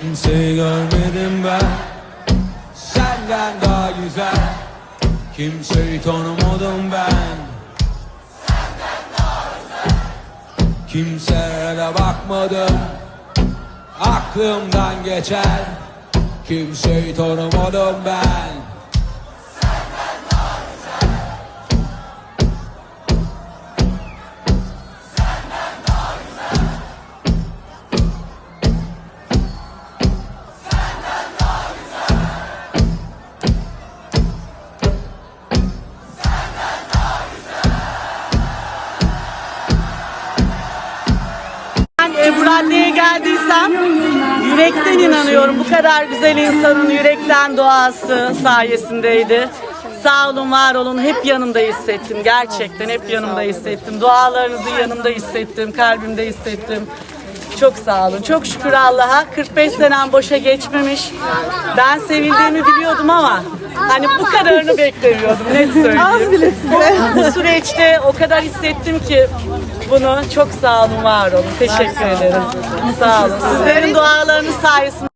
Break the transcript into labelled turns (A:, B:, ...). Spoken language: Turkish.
A: Kimseyi görmedim ben. Senden daha güzel. Kimseyi tanımadım ben. Kimselere bakmadım. Aklımdan geçer. Kimseyi tanımadım ben
B: Radde'ye geldiysem yürekten inanıyorum. Bu kadar güzel insanın yürekten duası sayesindeydi. Sağ olun, var olun. Hep yanımda hissettim. Gerçekten hep yanımda hissettim. Dualarınızı yanımda hissettim. Kalbimde hissettim. Çok sağ olun. Çok şükür Allah'a. 45 senem boşa geçmemiş. Ben sevildiğimi biliyordum ama hani bu kadarını beklemiyordum. Net söyleyeyim. Az bile Bu süreçte o kadar hissettim ki bunu çok sağ olun, var olun. Teşekkür ederim. Sağ olun. Sizlerin dualarınız sayesinde